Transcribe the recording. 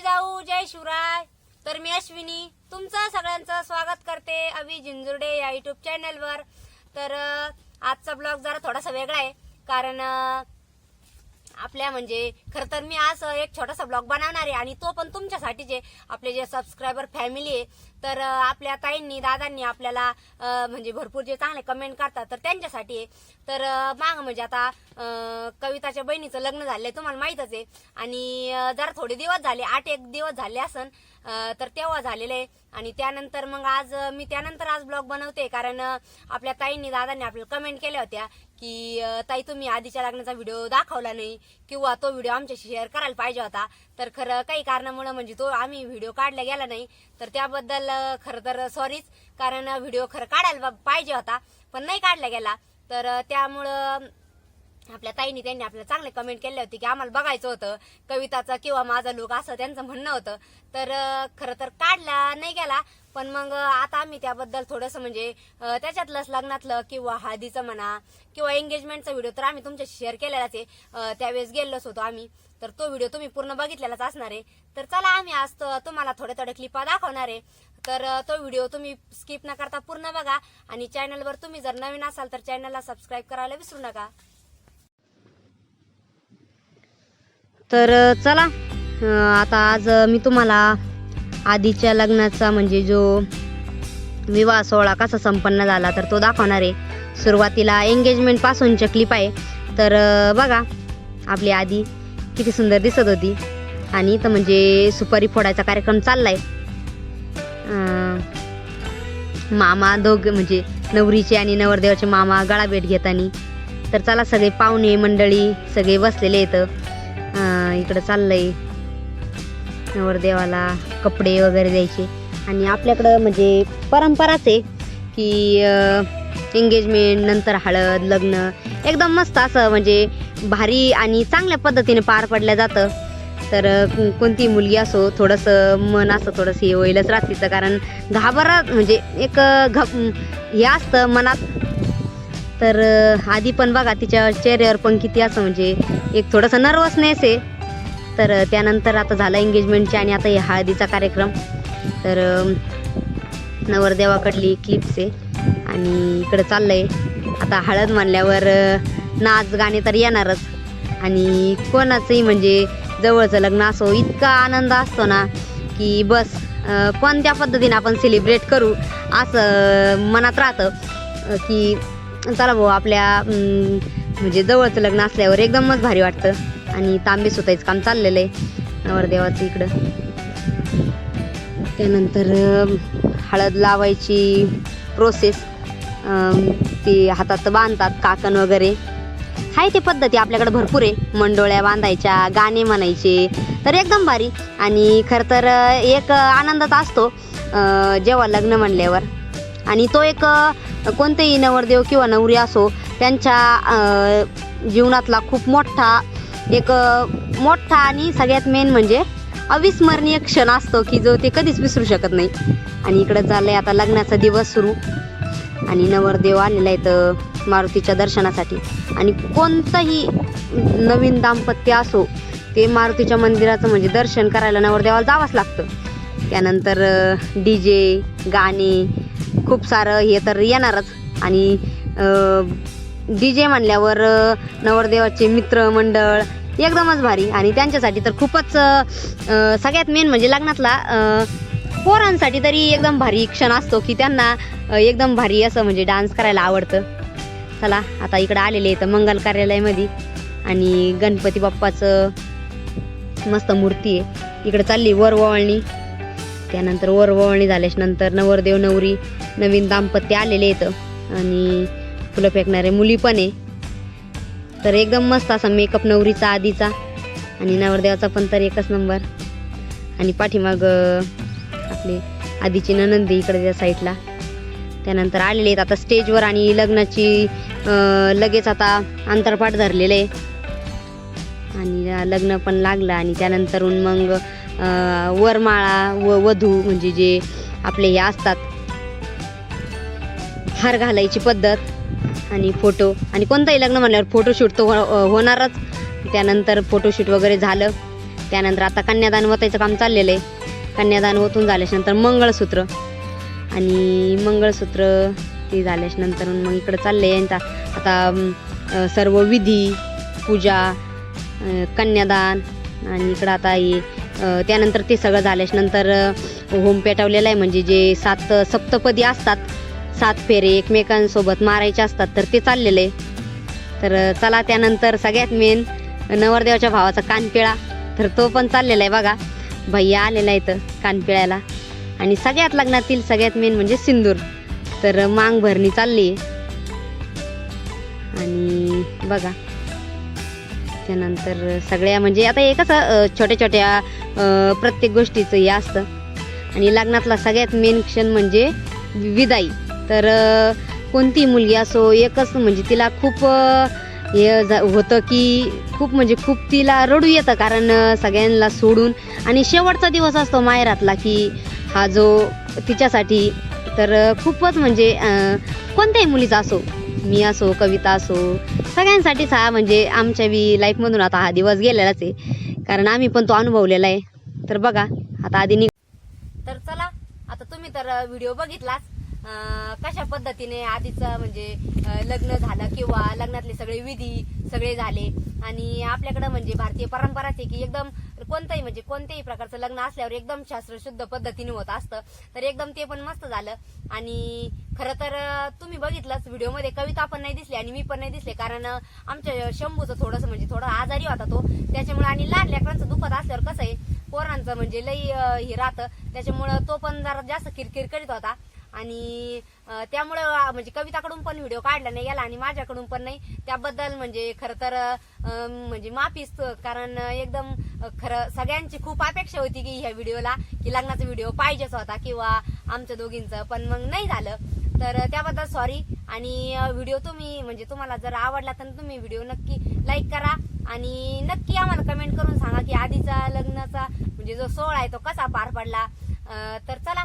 जाऊ जय शिवराय. तर मी अश्विनी तुमचं सगळ्यांचं स्वागत करते अभि झिंजुर्डे या युट्यूब चॅनलवर तर आजचा ब्लॉग जरा थोडासा वेगळा आहे कारण आपल्या म्हणजे खरं तर मी आज एक छोटासा ब्लॉग बनवणार आहे आणि तो पण तुमच्यासाठी जे आपले जे सबस्क्रायबर फॅमिली आहे तर आपल्या ताईंनी दादांनी आपल्याला म्हणजे भरपूर जे चांगले कमेंट करतात तर त्यांच्यासाठी आहे. तर अं, माग म्हणजे आता कविताच्या बहिणीचं लग्न झालंय तुम्हाला माहीतच आहे. आणि जरा थोडे दिवस झाले आठ एक दिवस झाले असन तर तेव्हा झालेलं आहे. आणि त्यानंतर मग आज मी त्यानंतर आज ब्लॉग बनवते कारण आपल्या ताईंनी दादांनी आपल्याला कमेंट केल्या होत्या की ताई तुम्ही आधीच्या लग्नाचा व्हिडिओ दाखवला नाही किंवा तो व्हिडिओ आमच्याशी शेअर करायला पाहिजे होता तर खरं काही कारणामुळे म्हणजे तो आम्ही व्हिडिओ काढला गेला नाही. तर त्याबद्दल खरं तर सॉरीच कारण व्हिडिओ खरं काढायला पाहिजे होता पण नाही काढला गेला. तर त्यामुळं आपल्या ताईनी त्यांनी आपल्याला चांगले कमेंट केले होते की आम्हाला बघायचं होतं. कविताचा किंवा माझा लुक असं त्यांचं म्हणणं होतं. तर खरं तर काढला नाही गेला. पण मग आता आम्ही त्याबद्दल थोडंसं म्हणजे त्याच्यातलंच लग्नातलं किंवा हळदीचं म्हणा किंवा एंगेजमेंटचा व्हिडिओ तर आम्ही तुमच्याशी शेअर केलेलाच आहे. त्यावेळेस गेलोच होतो आम्ही. तर तो व्हिडिओ तुम्ही पूर्ण बघितलेलाच असणार आहे. तर चला आम्ही आज तुम्हाला थोड्या थोड्या क्लिपा दाखवणार आहे. तर तो व्हिडिओ तुम्ही स्किप न करता पूर्ण बघा. आणि चॅनलवर तुम्ही जर नवीन असाल तर चॅनलला सबस्क्राईब करायला विसरू नका. तर चला. आता आज मी तुम्हाला आधीच्या लग्नाचा म्हणजे जो विवाह सोहळा कसा संपन्न झाला तर तो दाखवणार आहे. सुरुवातीला एंगेजमेंट पासूनच्या क्लिप आहे. तर बघा आपली आधी किती सुंदर दिसत होती. आणि तर म्हणजे सुपारी फोडायचा कार्यक्रम चाललाय. आहे मामा दोघ म्हणजे नवरीचे आणि नवरदेवाचे मामा गळा भेट घेतानी. तर चला सगळे पाहुणे मंडळी सगळे बसलेले येतं इकडं चाललंय. नवरदेवाला कपडे वगैरे द्यायचे. आणि आपल्याकडं म्हणजे परंपराच आहे की एंगेजमेंट नंतर हळद लग्न एकदम मस्त असं म्हणजे भारी आणि चांगल्या पद्धतीने पार पडलं जातं. तर कोणती मुलगी असो थोडंसं मन असं थोडंसं हे होईलच रात्रीचं. कारण घाबरा म्हणजे एक घ हे असतं मनात. तर आधी पण बघा तिच्या चेहऱ्यावर पण किती असं म्हणजे एक थोडंसं नर्वसनेस आहे. तर त्यानंतर आता झालं एंगेजमेंटचे आणि आता हे हळदीचा कार्यक्रम. तर नवरदेवाकडली क्लिप्स आहे आणि इकडं चाललंय. आता हळद म्हणल्यावर नाच गाणे तर येणारच. आणि कोणाचंही म्हणजे जवळचं लग्न असो इतका आनंद असतो ना की बस कोणत्या पद्धतीने आपण सेलिब्रेट करू असं मनात राहतं. की चला भाऊ आपल्या म्हणजे जवळचं लग्न असल्यावर एकदमच भारी वाटतं. आणि तांबे सुतायचं काम चाललेलं आहे नवरदेवाचं इकडं. त्यानंतर हळद लावायची प्रोसेस ती हातात बांधतात काकण वगैरे. आहे ते पद्धती आपल्याकडे भरपूर आहे. मंडोळ्या बांधायच्या गाणे म्हणायचे तर एकदम भारी. आणि खरं तर एक आनंदाचा असतो जेव्हा लग्न म्हणल्यावर. आणि तो एक कोणतेही नवरदेव किंवा नवरी असो त्यांच्या जीवनातला खूप मोठा एक मोठा आणि सगळ्यात मेन म्हणजे अविस्मरणीय क्षण असतो की जो ते कधीच विसरू शकत नाही. आणि इकडं चाललंय आता लग्नाचा दिवस सुरू. आणि नवरदेव आलेला आहे तर मारुतीच्या दर्शनासाठी. आणि कोणतंही नवीन दाम्पत्य असो ते मारुतीच्या मंदिराचं म्हणजे दर्शन करायला नवरदेवाला जावंच लागतं. त्यानंतर डी जे गाणे खूप सारं हे तर येणारच. आणि डी जे म्हणल्यावर नवरदेवाचे नवरदेवाचे मित्रमंडळ एकदमच भारी. आणि त्यांच्यासाठी तर खूपच सगळ्यात मेन म्हणजे लग्नातला पोरांसाठी तरी एकदम भारी क्षण असतो की त्यांना एकदम भारी असं म्हणजे डान्स करायला आवडतं. चला आता इकडं आलेले आहेत मंगल कार्यालयामध्ये. आणि गणपती बाप्पाचं मस्त मूर्ती आहे. इकडं चालली वरवळणी त्यानंतर वरवळणी झाल्याच्यानंतर नवरदेव नवरी नवीन दाम्पत्य आलेले आहेत. आणि फुलं फेकणारे मुली पण आहे. तर एकदम मस्त असा मेकअप नवरीचा आधीचा. आणि नवरदेवाचा पण तर एकच नंबर आणि पाठीमाग आपली आधीची ननंदी इकडे त्या साईडला त्यानंतर आलेले आहेत आता स्टेजवर आणि लग्नाची लगेच आता अंतरपाठ धरलेलं आहे. आणि लग्न पण लागलं आणि त्यानंतरून मग वरमाळा व वधू म्हणजे जे आपले हे असतात हार घालायची पद्धत. आणि फोटो. आणि कोणतंही लग्न म्हणल्यावर फोटोशूट तर हो- होणारच. त्यानंतर फोटोशूट वगैरे झालं. त्यानंतर आता कन्यादान वतायचं काम चाललेलं आहे. कन्यादान वतून झाल्याच्यानंतर मंगळसूत्र. आणि मंगळसूत्र ते झाल्याच्यानंतर मग इकडं चालले यांचा आता सर्व विधी पूजा कन्यादान आणि इकडं आता हे त्यानंतर ते सगळं झाल्याच्यानंतर होम पेटवलेलं आहे. म्हणजे जे सात सप्तपदी असतात सात फेरे एकमेकांसोबत मारायचे असतात तर ते चाललेलं. आहे तर चला त्यानंतर सगळ्यात मेन नवरदेवाच्या भावाचा कानपिळा. तर तो पण चाललेला आहे बघा. भैया आलेला आहे तर कानपिळ्याला. आणि सगळ्यात लग्नातील सगळ्यात मेन म्हणजे सिंदूर. तर मांग भरणी चालली आहे. आणि बघा. त्यानंतर सगळ्या म्हणजे आता हे कसं छोट्या छोट्या प्रत्येक गोष्टीचं हे असतं. आणि लग्नातला सगळ्यात मेन क्षण म्हणजे विदाई. तर कोणती मुलगी असो एकच म्हणजे तिला खूप हे जा- होतं की खूप म्हणजे खूप तिला रडू येतं कारण सगळ्यांना सोडून. आणि शेवटचा दिवस असतो माहेरातला की हा जो तिच्यासाठी. तर खूपच म्हणजे कोणत्याही मुलीचा असो मी असो कविता असो सगळ्यांसाठीच हा म्हणजे आमच्या बी लाईफमधून आता हा दिवस गेलेलाच आहे. कारण आम्ही पण तो अनुभवलेला आहे. तर बघा आता आधी निघ तर चला आता तुम्ही तर व्हिडिओ बघितलाच. कशा पद्धतीने आधीचं म्हणजे लग्न झालं किंवा लग्नातले सगळे विधी सगळे झाले? आणि आपल्याकडं म्हणजे भारतीय परंपराच आहे की एकदम कोणतंही म्हणजे कोणत्याही प्रकारचं लग्न असल्यावर एकदम शास्त्रशुद्ध पद्धतीने होत असतं. तर एकदम ते पण मस्त झालं. आणि खरं तर तुम्ही बघितलंच व्हिडिओमध्ये कविता पण नाही दिसली आणि मी पण नाही दिसले. कारण आमच्या शंभूचं थोडंसं म्हणजे थोडं आजारी होता तो. त्याच्यामुळे आणि लहान लेकरांचं दुखत असल्यावर कसं आहे पोरांचं म्हणजे लई हे राहतं. त्याच्यामुळं तो पण जरा जास्त किरकिर करीत होता. आणि त्यामुळे त्यामुळं म्हणजे कविताकडून पण व्हिडिओ काढला नाही गेला आणि माझ्याकडून पण नाही. त्याबद्दल म्हणजे खरं तर म्हणजे माफीच कारण एकदम खरं सगळ्यांची खूप अपेक्षा होती की ह्या व्हिडिओला की लग्नाचा व्हिडिओ पाहिजेच होता किंवा आमच्या दोघींचं पण मग नाही झालं. तर त्याबद्दल सॉरी आणि व्हिडिओ तुम्ही म्हणजे तुम्हाला जर आवडला तर तुम्ही व्हिडिओ नक्की लाईक करा. आणि नक्की आम्हाला कमेंट करून सांगा की आधीचा लग्नाचा म्हणजे जो सोहळा आहे तो कसा पार पडला. तर चला